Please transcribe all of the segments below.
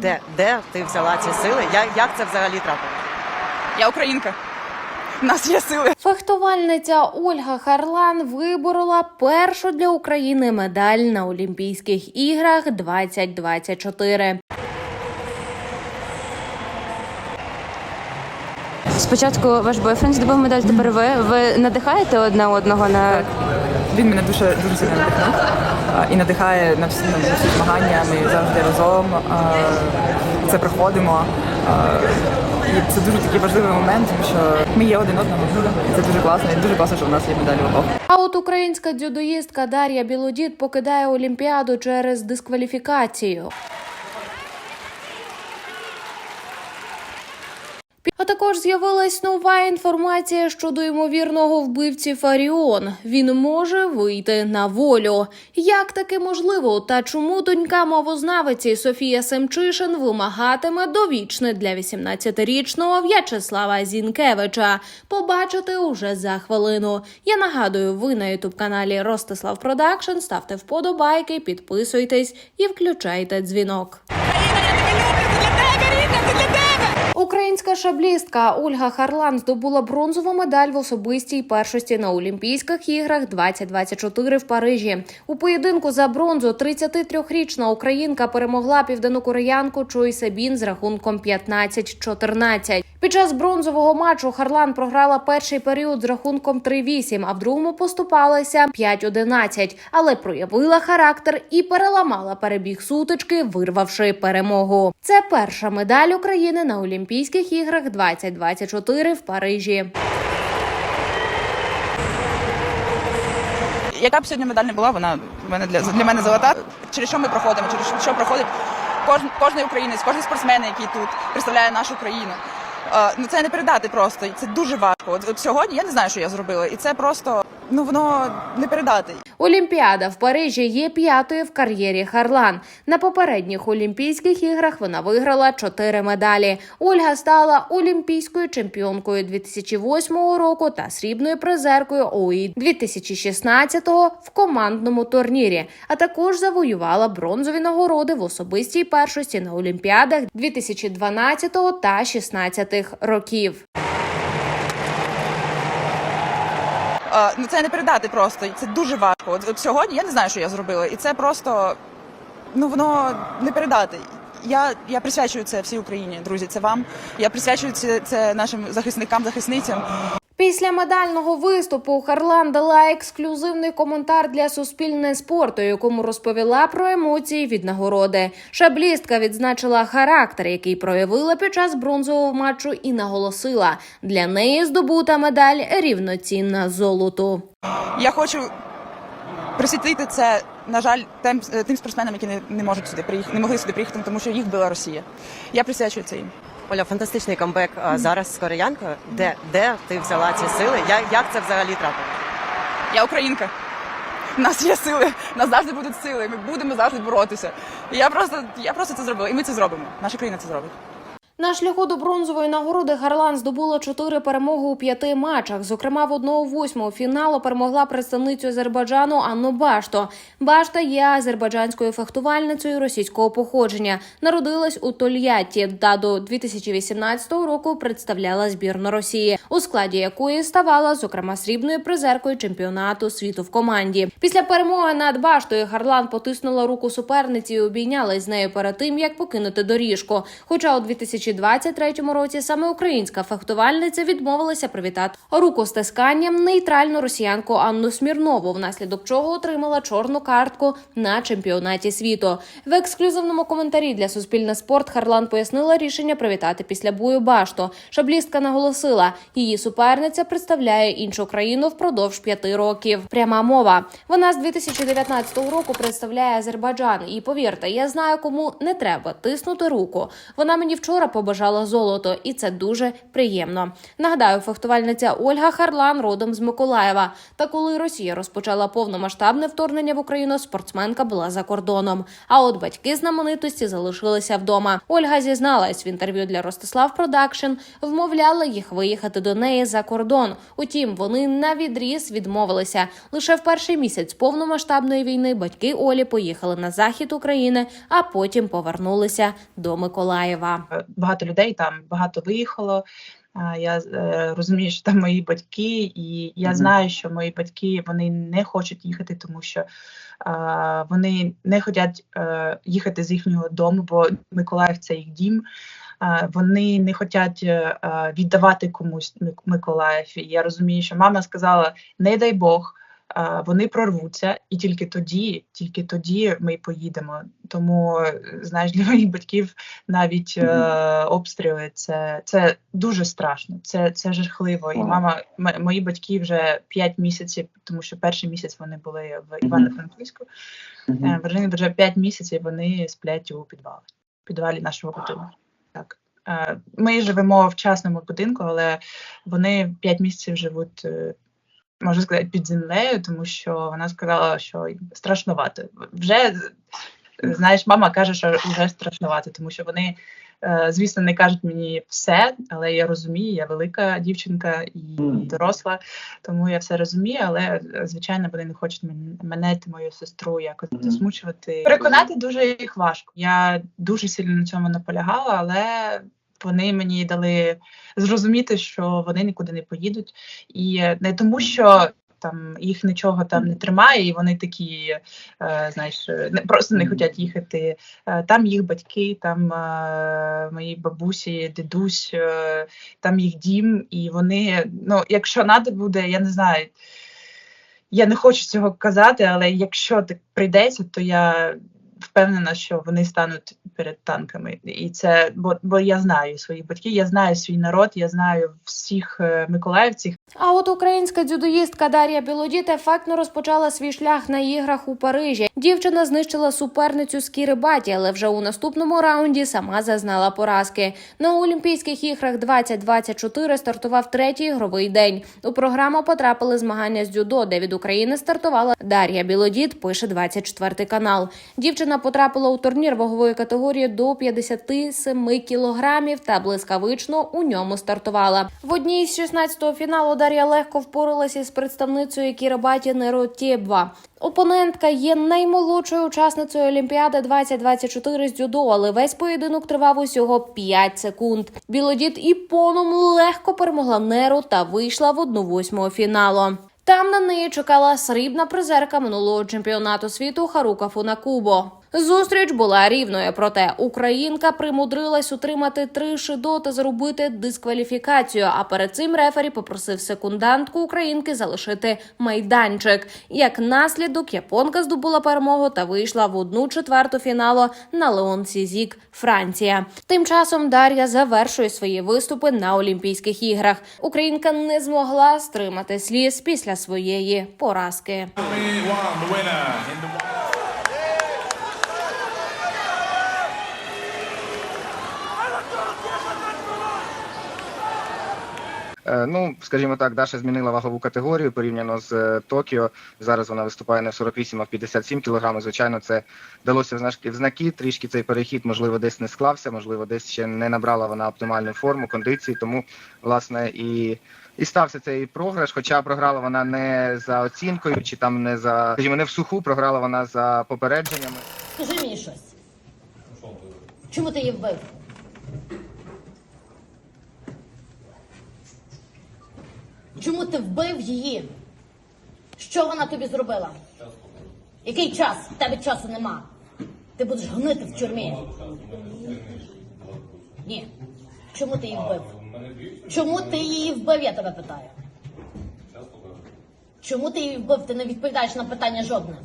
Де, де ти взяла ці сили? Як, як це взагалі трапилося? Я українка. У нас є сили. Фехтувальниця Ольга Харлан виборола першу для України медаль на Олімпійських іграх 2024. Спочатку ваш бойфренд здобув медаль, тепер ви. Ви надихаєте одне одного на Він мене дуже дуже сильно надихнув і надихає на всі на всі змагання. Ми завжди разом це проходимо. І це дуже такий важливий момент, тому що ми є один одного. Це дуже класно. І дуже класно, що в нас є медалі в обох. А от українська дзюдоїстка Дар'я Білодід покидає Олімпіаду через дискваліфікацію. Також з'явилась нова інформація щодо ймовірного вбивці Фаріон. Він може вийти на волю. Як таке можливо? Та чому донька мовознавиці Софія Семчишин вимагатиме довічне для 18-річного В'ячеслава Зінкевича? Побачите уже за хвилину. Я нагадую, ви на ютуб каналі Ростислав Продакшн. Ставте вподобайки, підписуйтесь і включайте дзвінок. Українська шаблістка Ольга Харлан здобула бронзову медаль в особистій першості на Олімпійських іграх 2024 в Парижі. У поєдинку за бронзу 33-річна українка перемогла південнокореянку Чой Сабін з рахунком 15-14. Під час бронзового матчу Харлан програла перший період з рахунком 3-8, а в другому поступалася 5-11, але проявила характер і переламала перебіг сутички, вирвавши перемогу. Це перша медаль України на Олімпійських іграх 2024 в Парижі. Яка б сьогодні медаль не була, вона мене для, для мене золота. Через що ми проходимо, через що проходить кожен, кожен українець, кожен спортсмен, який тут представляє нашу країну. Е, ну це не передати просто. Це дуже важко. От, от сьогодні я не знаю, що я зробила, і це просто ну воно не передати. Олімпіада в Парижі є п'ятою в кар'єрі Харлан. На попередніх Олімпійських іграх вона виграла чотири медалі. Ольга стала олімпійською чемпіонкою 2008 року та срібною призеркою ОІ 2016 в командному турнірі. А також завоювала бронзові нагороди в особистій першості на Олімпіадах 2012 та 2016 років. Е, ну це не передати просто. Це дуже важко. От, от сьогодні я не знаю, що я зробила, і це просто ну воно не передати. Я, я присвячую це всій Україні, друзі. Це вам. Я присвячую це, це нашим захисникам, захисницям. Після медального виступу Харлан дала ексклюзивний коментар для суспільне спорту, якому розповіла про емоції від нагороди. Шаблістка відзначила характер, який проявила під час бронзового матчу, і наголосила, для неї здобута медаль рівноцінна золоту. Я хочу присвятити це, на жаль, тим, тим спортсменам, які не, не можуть сюди приїхати, не могли сюди приїхати, тому що їх била Росія. Я присвячую це їм. Оля, фантастичний камбек зараз з кореянкою. Де, де ти взяла ці сили? Я, як це взагалі трапило? Я українка. У нас є сили, у нас завжди будуть сили. Ми будемо завжди боротися. І я просто, я просто це зробила, і ми це зробимо. Наша країна це зробить. На шляху до бронзової нагороди Гарлан здобула чотири перемоги у п'яти матчах. Зокрема, в одного восьмого фіналу перемогла представницю Азербайджану Анну Башто. Башта є азербайджанською фехтувальницею російського походження. Народилась у Тольятті та до 2018 року представляла збірну Росії, у складі якої ставала зокрема срібною призеркою чемпіонату світу в команді. Після перемоги над Баштою Гарлан потиснула руку суперниці і обійнялась з нею перед тим, як покинути доріжку. Хоча у 2023 році саме українська фехтувальниця відмовилася привітати руку стисканням нейтральну росіянку Анну Смірнову, внаслідок чого отримала чорну картку на чемпіонаті світу. В ексклюзивному коментарі для Суспільне спорт Харлан пояснила рішення привітати після бою Башту. Шаблістка наголосила, її суперниця представляє іншу країну впродовж п'яти років. Пряма мова. Вона з 2019 року представляє Азербайджан. І повірте, я знаю, кому не треба тиснути руку. Вона мені вчора побажала золото, і це дуже приємно. Нагадаю, фехтувальниця Ольга Харлан родом з Миколаєва. Та коли Росія розпочала повномасштабне вторгнення в Україну, спортсменка була за кордоном. А от батьки знаменитості залишилися вдома. Ольга зізналась в інтерв'ю для Ростислав Продакшн, вмовляла їх виїхати до неї за кордон. Утім, вони на відріз відмовилися. Лише в перший місяць повномасштабної війни батьки Олі поїхали на захід України, а потім повернулися до Миколаєва. Багато людей там багато виїхало. Я е, розумію, що там мої батьки, і я знаю, що мої батьки вони не хочуть їхати, тому що а, вони не хочуть е, їхати з їхнього дому, бо Миколаїв це їх дім. А, Вони не хочуть е, віддавати комусь Мик- Миколаїв. І я розумію, що мама сказала: не дай Бог, вони прорвуться, і тільки тоді, тільки тоді ми поїдемо. Тому е, знаєш, для моїх батьків навіть е, обстріли це, це дуже страшно, це, це жахливо. І мама, м- мої батьки вже 5 місяців, тому що перший місяць вони були в Івано-Франківську. Мгм. Е, Вже вже 5 місяців вони сплять у підвалі, підвалі нашого будинку. Так. Е, Ми живемо в частному будинку, але вони 5 місяців живуть. Можу сказати, під землею, тому що вона сказала, що страшнувато. Вже знаєш, мама каже, що вже страшнувато, тому що вони, е, звісно, не кажуть мені все, але я розумію, я велика дівчинка і доросла, тому я все розумію. Але е, звичайно, вони не хочуть мен- мене та мою сестру якось засмучувати. Переконати дуже їх важко. Я дуже сильно на цьому наполягала, але. Вони мені дали зрозуміти, що вони нікуди не поїдуть, і не тому, що там їх нічого там не тримає, і вони такі, е, знаєш, не просто не хочуть їхати. Е, Там їх батьки, там е, мої бабусі, дідусь, е, там їх дім, і вони, ну, якщо треба буде, я не знаю. Я не хочу цього казати, але якщо так прийдеться, то я впевнена, що вони стануть перед танками. І це бо, бо я знаю своїх батьків, я знаю свій народ, я знаю всіх е, миколаївців, А от українська дзюдоїстка Дар'я Білодіт ефектно розпочала свій шлях на іграх у Парижі. Дівчина знищила суперницю з Кірибаті, але вже у наступному раунді сама зазнала поразки. На Олімпійських іграх 2024 стартував третій ігровий день. У програму потрапили змагання з дзюдо, де від України стартувала Дар'я Білодіт. Пише 24 канал. Дівчина потрапила у турнір вагової категорії до 57 кілограмів та блискавично у ньому стартувала. В одній з 16-го фіналу Дар'я легко впоралася з представницею Кірабаті Неротєбва. Опонентка є наймолодшою учасницею Олімпіади 2024 з дзюдо, але весь поєдинок тривав усього 5 секунд. Білодіт і поном легко перемогла Неру та вийшла в 1-8 фіналу. Там на неї чекала срібна призерка минулого чемпіонату світу Харука Фунакубо. Зустріч була рівною, проте українка примудрилась утримати три шидо та зробити дискваліфікацію. А перед цим рефері попросив секундантку українки залишити майданчик. Як наслідок, японка здобула перемогу та вийшла в одну четверту фіналу на Леон Сізік, Франція. Тим часом Дар'я завершує свої виступи на Олімпійських іграх. Українка не змогла стримати сліз після своєї поразки. Ну, скажімо так, Даша змінила вагову категорію порівняно з е, Токіо. Зараз вона виступає не в 48, а в 57 кг. Звичайно, це далося в знаки. Трішки цей перехід, можливо, десь не склався, можливо, десь ще не набрала вона оптимальну форму, кондиції. Тому, власне, і. І стався цей програш, хоча програла вона не за оцінкою, чи там не за скажімо, не в суху, програла вона за попередженнями. Скажи мені щось. Чому ти її вбив? Чому ти вбив її? Що вона тобі зробила? Який час? В тебе часу нема. Ти будеш гнити в тюрмі. Ні. Чому ти її вбив? Чому ти її вбив, я тебе питаю? Чому ти її вбив? Ти не відповідаєш на питання жодне.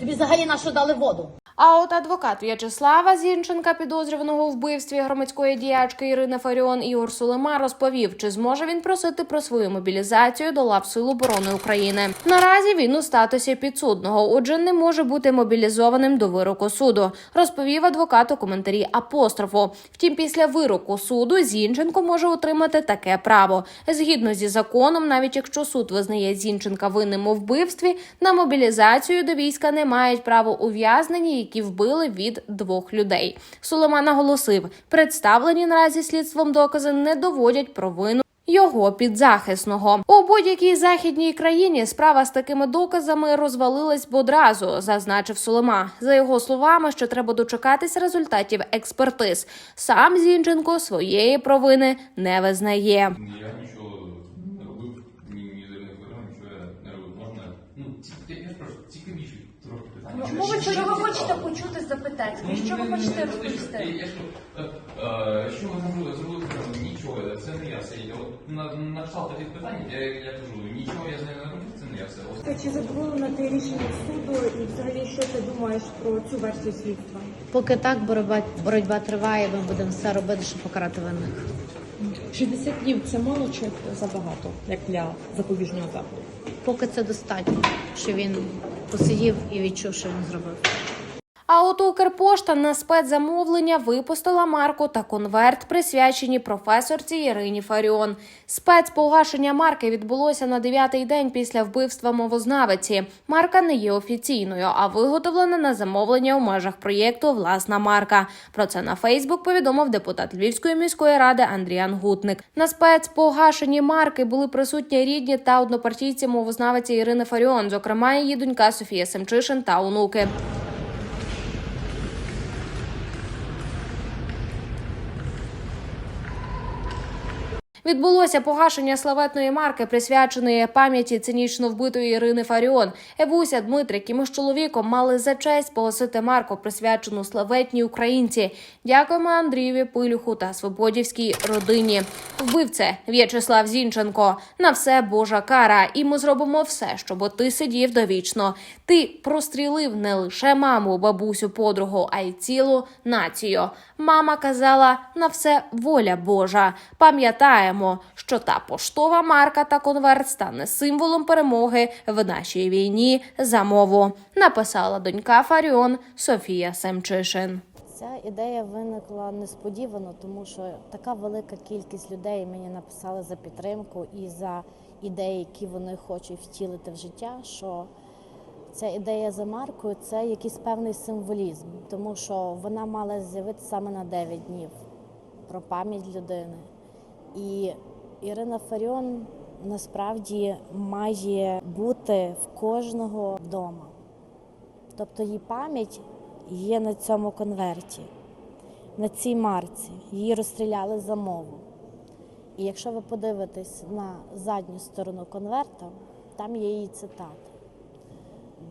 Тобі взагалі на що дали воду? А от адвокат В'ячеслава Зінченка, підозрюваного у вбивстві громадської діячки Ірини Фаріон Ігор Сулема, розповів, чи зможе він просити про свою мобілізацію до лав Сил оборони України. Наразі він у статусі підсудного, отже, не може бути мобілізованим до вироку суду. Розповів адвокат у коментарі апострофу. Втім, після вироку суду Зінченко може отримати таке право. Згідно зі законом, навіть якщо суд визнає Зінченка винним у вбивстві, на мобілізацію до війська не мають право ув'язнені, які вбили від двох людей. Сулейман наголосив, представлені наразі слідством докази не доводять провину. Його підзахисного у будь-якій західній країні справа з такими доказами розвалилась б одразу, зазначив Сулема. За його словами, що треба дочекатись результатів експертиз. Сам Зінченко своєї провини не визнає. Я нічого не робив, ні ні не вибирав, нічого я не робив. Можна, ну, ці- я ж просто цікавіші питання. Мовить, що ви хочете почути з Запитецької? Що ви хочете розповісти? я, що, що ви зробили? Зробили нічого, це не я все. На, на кшталт таких питань, я, я кажу, нічого я з нею не робив, це не я все. Ось Чи задоволена ти рішення суду і взагалі що ти думаєш про цю версію слідства? Поки так боротьба, боротьба триває, ми будемо все робити, щоб покарати винних. 60 днів це мало чи забагато, як для запобіжного заходу? Поки це достатньо, що він посидів і відчув, що він зробив. А от Укрпошта на спецзамовлення випустила марку та конверт, присвячені професорці Ірині Фаріон. Спецпогашення марки відбулося на дев'ятий день після вбивства мовознавиці. Марка не є офіційною, а виготовлена на замовлення у межах проєкту Власна марка. Про це на Фейсбук повідомив депутат Львівської міської ради Андріан Гутник. На спецпогашенні марки були присутні рідні та однопартійці мовознавиці Ірини Фаріон, зокрема її донька Софія Семчишин та онуки. Відбулося погашення славетної марки, присвяченої пам'яті цинічно вбитої Ірини Фаріон. Евуся, Дмитрик і ми з чоловіком мали за честь погасити марку, присвячену славетній українці. Дякуємо Андрієві Пилюху та Свободівській родині. Вбивце В'ячеслав Зінченко. На все Божа кара, і ми зробимо все, щоб ти сидів довічно. Ти прострілив не лише маму, бабусю, подругу, а й цілу націю. Мама казала на все воля Божа. Пам'ятаємо, що та поштова марка та конверт стане символом перемоги в нашій війні за мову. Написала донька Фаріон Софія Семчишин. Ця ідея виникла несподівано, тому що така велика кількість людей мені написали за підтримку і за ідеї, які вони хочуть втілити в життя. Що ця ідея за маркою це якийсь певний символізм, тому що вона мала з'явитися саме на 9 днів про пам'ять людини. І Ірина Фаріон насправді має бути в кожного вдома. Тобто її пам'ять є на цьому конверті, на цій марці. Її розстріляли за мову. І якщо ви подивитесь на задню сторону конверта, там є її цитати,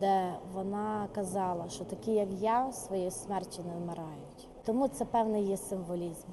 де вона казала, що такі, як я, своєю смерті не вмирають. Тому це певний є символізм.